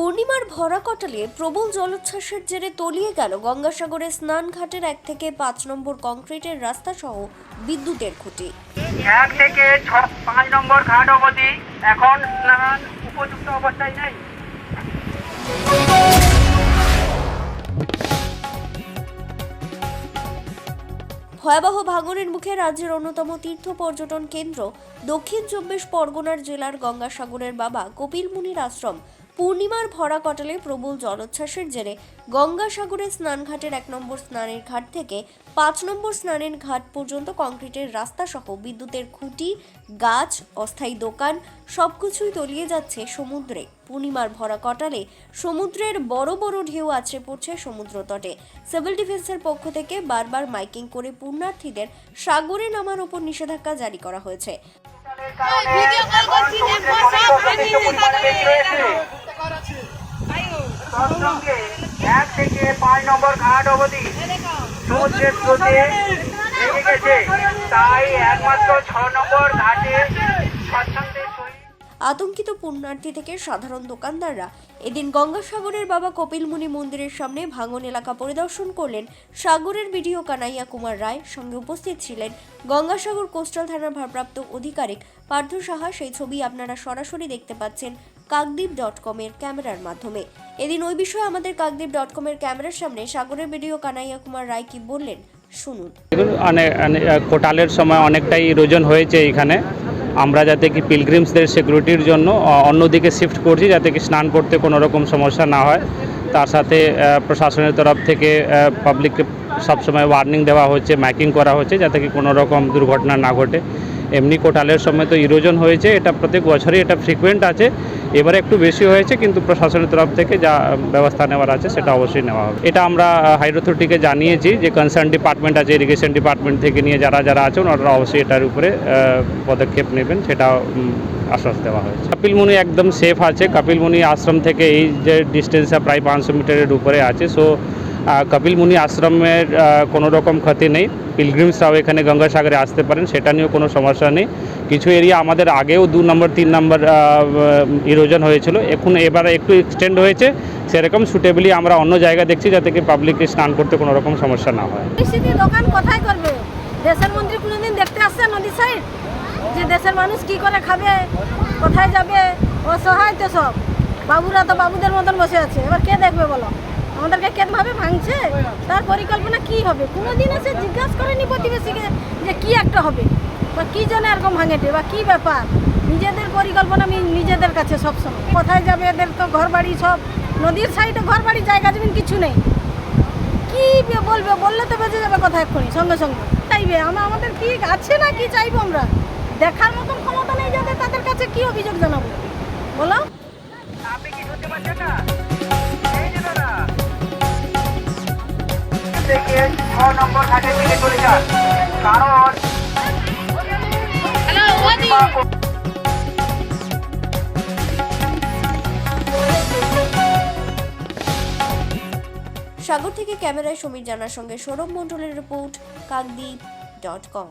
পূর্ণিমার ভরা কটালে প্রবল জলোচ্ছ্বাসের জেরে তলিয়ে গেল গঙ্গাসাগরে স্নান ঘাটের এক থেকে পাঁচ নম্বর কংক্রিটের রাস্তা সহ বিদ্যুতের খুঁটি। এক থেকে ছ পাঁচ নম্বর ঘাট অবধি এখন স্নান উপযুক্ত অবস্থায় নেই। ভয়াবহ ভাঙনের মুখে রাজ্যের অন্যতম তীর্থ পর্যটন কেন্দ্র দক্ষিণ চব্বিশ পরগনার জেলার গঙ্গাসাগরের বাবা কপিল মুনির আশ্রম পূর্ণিমার ভরা কটালে প্রবল জলোচ্ছ্বাসের জেরে গঙ্গাসাগরের স্নানঘাটের এক নম্বর স্নানের ঘাট থেকে পাঁচ নম্বর স্নানের ঘাট পর্যন্ত কংক্রিটের রাস্তা সহ বিদ্যুতের খুঁটি, গাছ, অস্থায়ী দোকান সবকিছুই তলিয়ে যাচ্ছে সমুদ্রে। পূর্ণিমার ভরা কটালে সমুদ্রের বড় বড় ঢেউ আছড়ে পড়ছে সমুদ্র তটে। সিভিল ডিফেন্সের পক্ষ থেকে বারবার মাইকিং করে পুণ্যার্থীদের সাগরে নামার ওপর নিষেধাজ্ঞা জারি করা হয়েছে। এক থেকে পাঁচ নম্বর ঘাট অবধি সমুদ্রের স্রোতে ভেঙে গেছে। তাই একমাত্র ছ নম্বর ঘাটে আতঙ্কিত পুণ্যার্থী থেকে সাধারণ দোকানদাররা এদিন গঙ্গাসাগরের বাবা কপিল মুনি মন্দিরের সামনে ভাঙন এলাকা পরিদর্শন করলেন সাগরের বিডিও কানাইয়া কুমার রায়। সঙ্গে উপস্থিত ছিলেন গঙ্গাসাগর কোস্টাল থানার ভারপ্রাপ্ত আধিকারিক পার্থ সাহা। সেই ছবি আপনারা সরাসরি দেখতে পাচ্ছেন। কাকদ্বীপ ডট কমের ক্যামেরার মাধ্যমে। এদিন ওই বিষয়ে আমাদের কাকদ্বীপ ডট কমের ক্যামেরার সামনে সাগরের ভিডিও কানাইয়া কুমার রায় কি বললেন, শুনুন। কোটালের সময় অনেকটাই ইরোজন হয়েছে এখানে। আমরা যাতে কি পিলগ্রিমসদের সিকিউরিটির জন্য অন্যদিকে শিফট করছি যাতে কি স্নান করতে কোনো রকম সমস্যা না হয়। তার সাথে প্রশাসনের তরফ থেকে পাবলিককে সবসময় ওয়ার্নিং দেওয়া হচ্ছে ম্যাকিং করা হচ্ছে যাতে কি কোনো রকম দুর্ঘটনা না ঘটে। এমনি কোটালের সময় তো ইরোজন হয়েছে, এটা প্রত্যেক বছরই এটা ফ্রিকুয়েন্ট আছে। এবারে একটু বেশি হয়েছে, কিন্তু প্রশাসনের তরফ থেকে যা ব্যবস্থা নেওয়ার আছে সেটা অবশ্যই নেওয়া হবে। এটা আমরা হাইড্রোথরিটিকে জানিয়েছি যে কনসার্ন ডিপার্টমেন্ট আছে ইরিগেশন ডিপার্টমেন্ট থেকে নিয়ে যারা যারা আছেন, ওনারা অবশ্যই এটার উপরে পদক্ষেপ নেবেন সেটা আশ্বাস দেওয়া হয়েছে। কপিলমুনি একদম সেফ আছে। কপিলমুনি আশ্রম থেকে এই যে ডিস্টেন্সটা প্রায় পাঁচশো মিটারের উপরে আছে সো কপিলমুনি আশ্রমের আহ, কোনো রকম ক্ষতি নেই। পিলগ্রিমসরাও এখানে গঙ্গাসাগরে আসতে পারেন সেটা নিয়েও কোনো সমস্যা নেই। কিছু এরিয়া আমাদের আগেও দু নম্বর তিন নম্বর ইরোজন হয়েছিল। এখন এবারে একটু এক্সটেন্ড হয়েছে। সেরকম সুটেবলি আমরা অন্য জায়গা দেখছি যাতে কি পাবলিককে স্নান করতে কোনো রকম সমস্যা না হয়। কোথায় করবে? দেশের মন্ত্রী কোনোদিন দেখতে আসছে নদী সাইড যে দেশের মানুষ কি করে খাবে? কোথায় যাবে? অসহায় তো সব। বাবুরা তো বাবুদের মতন বসে আছে। এবার কে দেখবে বলো? আমাদেরকে কেমভাবে ভাঙছে? তার পরিকল্পনা কি হবে? কোনোদিন এসে জিজ্ঞাসা করেনি প্রতিবেশীকে যে কি একটা হবে। বা কি জন্য এরকম ভাঙেটে, বা কি ব্যাপার? নিজেদের পরিকল্পনা আমি নিজেদের কাছে সবসময়। কোথায় যাবে এদের তো ঘর বাড়ি সব? নদীর সাইডে ঘর বাড়ি জায়গা জমিন কিছু নেই। কি বলবে? বললে তো বেঁচে যাবে কথা এক্ষুনি? সঙ্গে সঙ্গে। চাইবে আমরা আমাদের কি আছে না কি চাইব আমরা? দেখার মতন ক্ষমতা নেই যাদের, তাদের কাছে কি অভিযোগ জানাব? বলো। আপনি কি শুনতে পাচ্ছেন না? থেকে ছ নম্বর ঘাটের দিকে চলে যান। কারণ সাগর থেকে ক্যামেরায় সমীর জানার সঙ্গে সৌরভ মণ্ডলের রিপোর্ট কাকদ্বীপ ডট কম